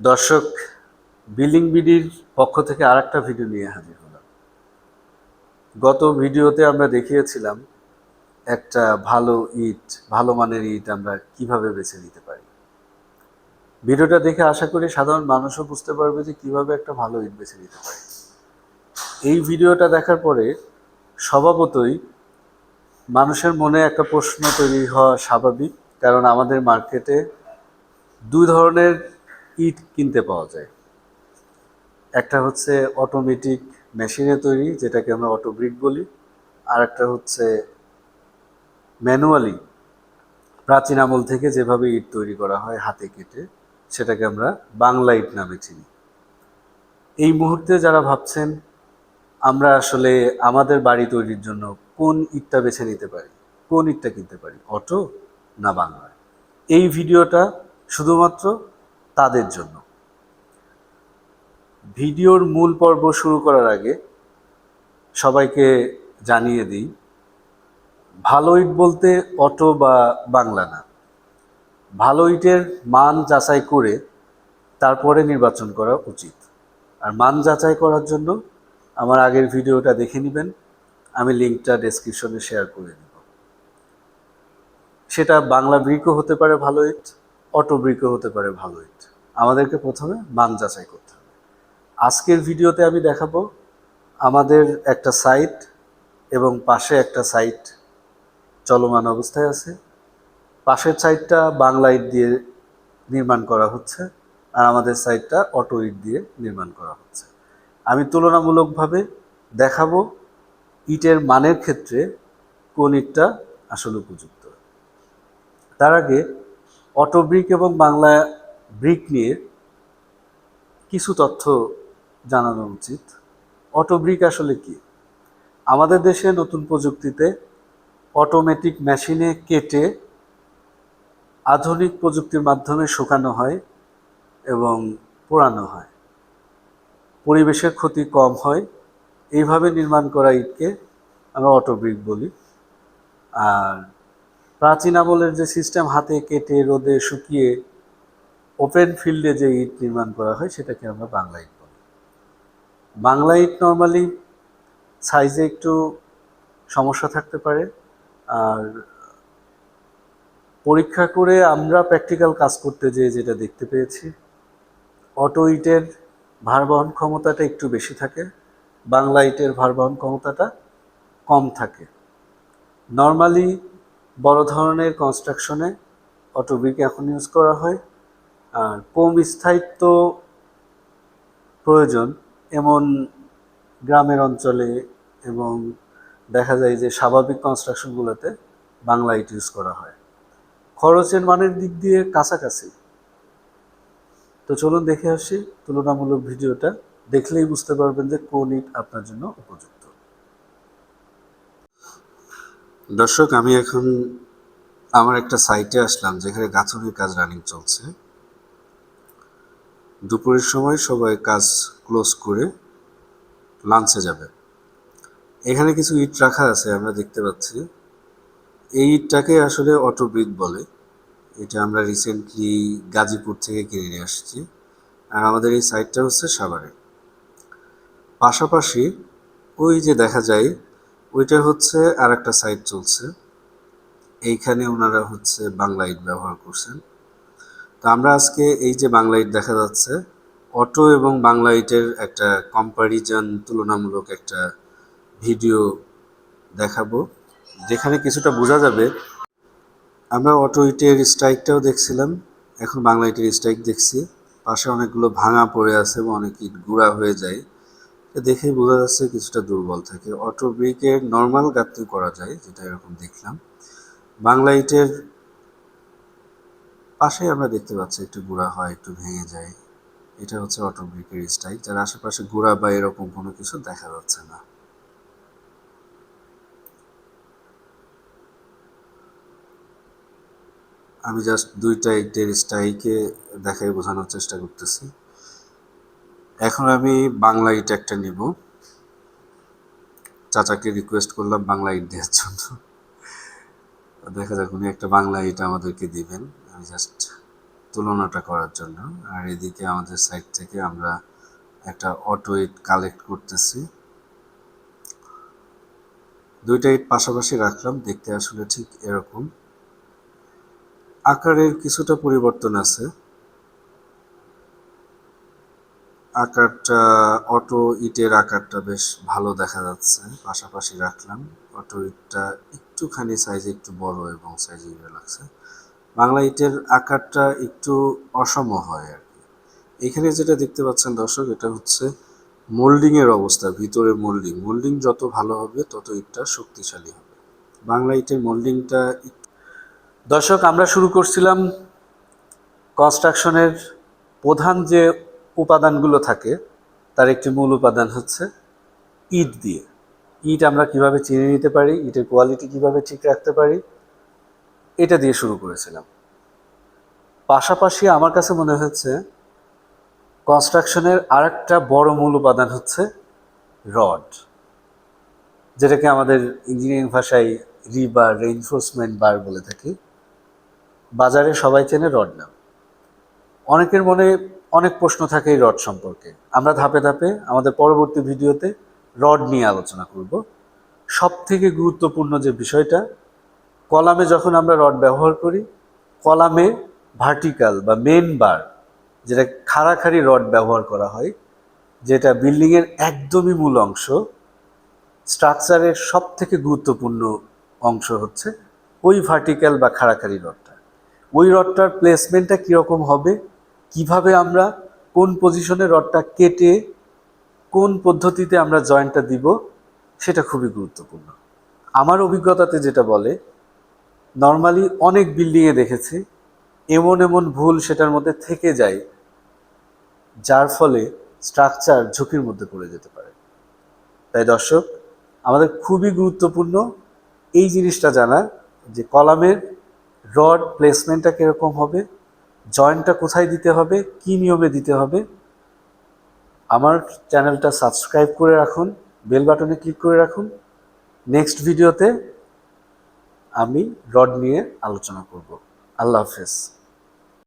দর্শক, বিলিং বিডির পক্ষ থেকে আর একটা ভিডিও নিয়ে হাজির হলাম। গত ভিডিওতে আমরা দেখিয়েছিলাম একটা ভালো ইট, ভালো মানের ইট আমরা কীভাবে বেছে নিতে পারি। ভিডিওটা দেখে আশা করি সাধারণ মানুষও বুঝতে পারবে যে কীভাবে একটা ভালো ইট বেছে নিতে পারি। এই ভিডিওটা দেখার পরে স্বভাবতই মানুষের মনে একটা প্রশ্ন তৈরি হওয়া স্বাভাবিক, কারণ আমাদের মার্কেটে দুই ধরনের ইট কিনতে পাওয়া যায়। একটা হচ্ছে অটোমেটিক মেশিনে তৈরি, যেটাকে আমরা অটো ব্রিক বলি। আর একটা হচ্ছে ম্যানুয়ালি প্রাচীন আমল থেকে যেভাবে ইট তৈরি করা হয় হাতে কেটে, সেটাকে আমরা বাংলা ইট নামে চিনি। এই মুহূর্তে যারা ভাবছেন, আমরা আসলে আমাদের বাড়ি তৈরির জন্য কোন ইটটা বেছে নিতে পারি, কোন ইটটা কিনতে পারি, অটো না বাংলা এই ভিডিওটা শুধুমাত্র তাদের জন্য। ভিডিওর মূল পর্ব শুরু করার আগে সবাইকে জানিয়ে দিই ভালো ইট বলতে অটো বা বাংলা না। ভালো ইটের মান যাচাই করে তারপরে নির্বাচন করা উচিত। আর মান যাচাই করার জন্য আমার আগের ভিডিওটা দেখে নেবেন, আমি লিঙ্কটা ডেসক্রিপশনে শেয়ার করে দেব সেটা বাংলা ব্রিকও হতে পারে ভালো ইট অটো ব্রিকও হতে পারে ভালো ইট আমাদেরকে প্রথমে মান যাচাই করতে হবে। আজকের ভিডিওতে আমি দেখাবো আমাদের একটা সাইট এবং পাশে একটা সাইট চলমান অবস্থায় আছে। পাশের সাইটটা বাংলা ইট দিয়ে নির্মাণ করা হচ্ছে আর আমাদের সাইটটা অটো ইট দিয়ে নির্মাণ করা হচ্ছে। আমি তুলনামূলকভাবে দেখাবো ইটের মানের ক্ষেত্রে কোন ইটটা আসলে উপযুক্ত। তার আগে অটো ব্রিক এবং বাংলা ব্রিক নিয়ে কিছু তথ্য জানানো উচিত। অটো ব্রিক আসলে কি? আমাদের দেশে নতুন প্রযুক্তিতে অটোমেটিক মেশিনে কেটে আধুনিক প্রযুক্তির মাধ্যমে শুকানো হয় এবং পোড়ানো হয়। পরিবেশের ক্ষতি কম হয়। এইভাবে নির্মাণ করা ইটকে আমরা অটো ব্রিক বলি। আর প্রাচীন আমলের যে সিস্টেম হাতে কেটে, রোদে শুকিয়ে ওপেন ফিল্ডে যে ইট নির্মাণ করা হয়, সেটাকে আমরা বাংলা ইট বলি। বাংলা ইট নর্মালি সাইজে একটু সমস্যা থাকতে পারে। আর পরীক্ষা করে আমরা প্র্যাকটিক্যাল কাজ করতে যেয়ে যেটা দেখতে পেয়েছি অটো ইটের ভার বহন ক্ষমতাটা একটু বেশি থাকে, বাংলা ইটের ভার বহন ক্ষমতাটা কম থাকে। নর্মালি বড় ধরনের কনস্ট্রাকশনে অটোবিক এখন ইউজ করা হয়। আর কম স্থায়িত্ব প্রয়োজন এমন গ্রামের অঞ্চলে এবং দেখা যায় যে স্বাভাবিক কনস্ট্রাকশনগুলোতে বাংলা ইট ইউজ করা হয়। খরচের মানের দিক দিয়ে কাছাকাছি। তো চলুন দেখে আসি, তুলনামূলক ভিডিওটা। দেখলেই বুঝতে পারবেন যে কোন ইট আপনার জন্য উপযুক্ত। দর্শক, আমি এখন আমার একটা সাইটে আসলাম যেখানে গাঁথনির কাজ রানিং চলছে। দুপুরের সময় সবাই কাজ ক্লোজ করে লাঞ্চে যাবে। এখানে কিছু ইট রাখা আছে, আমরা দেখতে পাচ্ছি। এই ইটটাকে আসলে অটো ব্রিক বলে। এটা আমরা রিসেন্টলি গাজীপুর থেকে কিনে নিয়ে আসছি। আর আমাদের এই সাইটটা হচ্ছে সাভারে। পাশাপাশি ওই যে দেখা যায় ওইটা হচ্ছে আর একটা সাইট চলছে। এইখানে ওনারা হচ্ছে বাংলা ইট ব্যবহার করছেন। তো আমরা আজকে এই যে বাংলা ইট দেখা যাচ্ছে, অটো এবং বাংলা ইটের একটা কম্পারিজন তুলনামূলক একটা ভিডিও দেখাবো, যেখানে কিছুটা বোঝা যাবে। আমরা অটো ইটের স্ট্রাইকটাও দেখছিলাম, এখন বাংলা ইটের স্ট্রাইক দেখছি। পাশে অনেকগুলো ভাঙা পড়ে আছে এবং অনেক ইট গুঁড়া হয়ে যায়। দেখেই বোঝা যাচ্ছে কিছুটা দুর্বল থাকে। অটো ব্রিকের নর্মাল গাঁথনি করা যায়, যেটা এরকম দেখলাম। বাংলা ইটের পাশে আমরা দেখতে পাচ্ছি একটু গুঁড়া হয়, একটু ভেঙে যায়। এটা হচ্ছে অটো ব্রিকের স্টাইল যার আশেপাশে গুঁড়া বা এরকম কোনো কিছু দেখা যাচ্ছে না। আমি জাস্ট দুইটা ইটের স্টাইকে দেখাই বোঝানোর চেষ্টা করতেছি। এখন আমি বাংলা ইট একটা নিব। চাচাকে রিকোয়েস্ট করলাম বাংলা ইট দেওয়ার জন্য। দেখা যাক উনি একটা বাংলা ইট আমাদেরকে দিবেন। আমি জাস্ট তুলনাটা করার জন্য। আর এদিকে আমাদের সাইড থেকে আমরা একটা অটো ইট কালেক্ট করতেছি। দুইটা ইট পাশাপাশি রাখলাম, দেখতে আসলে ঠিক এরকম। আকারের কিছুটা পরিবর্তন আছে। আকারটা অটো ইটের আকারটা বেশ ভালো দেখা যাচ্ছে। পাশাপাশি রাখলাম অটো ইটটা একটুখানি সাইজে একটু বড় এবং সাইজে লাগছে। বাংলা ইটের আকারটা একটু অসম হয় আর কি। এখানে যেটা দেখতে পাচ্ছেন দর্শক, এটা হচ্ছে মোল্ডিং এর অবস্থা, ভিতরে মোল্ডিং মোল্ডিং যত ভালো হবে, তত ইটটা শক্তিশালী হবে। বাংলা ইটের মোল্ডিংটা দর্শক, আমরা শুরু করছিলাম কনস্ট্রাকশনের প্রধান যে উপাদানগুলো থাকে, তার একটি মূল উপাদান হচ্ছে ইট দিয়ে। ইট আমরা কীভাবে চিনে নিতে পারি? ইটের কোয়ালিটি কীভাবে ঠিক রাখতে পারি? এটা দিয়ে শুরু করেছিলাম। পাশাপাশি আমার কাছে মনে হচ্ছে কনস্ট্রাকশনের আরেকটা বড় মূল উপাদান হচ্ছে রড, যেটাকে আমাদের ইঞ্জিনিয়ারিং ভাষায় রি রিবার রেইনফোর্সমেন্ট বার বলে থাকি। বাজারে সবাই চেনে রড নাম। অনেকের মনে অনেক প্রশ্ন থাকে এই রড সম্পর্কে। আমরা ধাপে ধাপে আমাদের পরবর্তী ভিডিওতে রড নিয়ে আলোচনা করব। সব থেকে গুরুত্বপূর্ণ যে বিষয়টা, কলামে যখন আমরা রড ব্যবহার করি, কলামে ভার্টিক্যাল বা মেন বার যেটা খাড়াখাড়ি রড ব্যবহার করা হয়, যেটা বিল্ডিংয়ের একদমই মূল অংশ স্ট্রাকচারের সব থেকে গুরুত্বপূর্ণ অংশ হচ্ছে ওই ভার্টিক্যাল বা খাড়াখাড়ি রডটা। ওই রডটার প্লেসমেন্টটা কীরকম হবে? কীভাবে আমরা কোন পজিশনে রডটা কেটে কোন পদ্ধতিতে আমরা জয়েন্টটা দিব, সেটা খুবই গুরুত্বপূর্ণ। আমার অভিজ্ঞতাতে যেটা বলে নর্মালি অনেক বিল্ডিংয়ে দেখেছি, এমন এমন ভুল সেটার মধ্যে থেকে যায়, যার ফলে স্ট্রাকচার ঝুঁকির মধ্যে পড়ে যেতে পারে। তাই দর্শক, আমাদের খুবই গুরুত্বপূর্ণ এই জিনিসটা জানা যে কলামের রড প্লেসমেন্টটা কীরকম হবে জয়েন্টটা কোথায় দিতে হবে, কি নিয়মে দিতে হবে, আমার চ্যানেলটা সাবস্ক্রাইব করে রাখুন, বেল বাটনে ক্লিক করে রাখুন। নেক্সট ভিডিওতে আমি রড নিয়ে আলোচনা করব। আল্লাহ হাফেজ।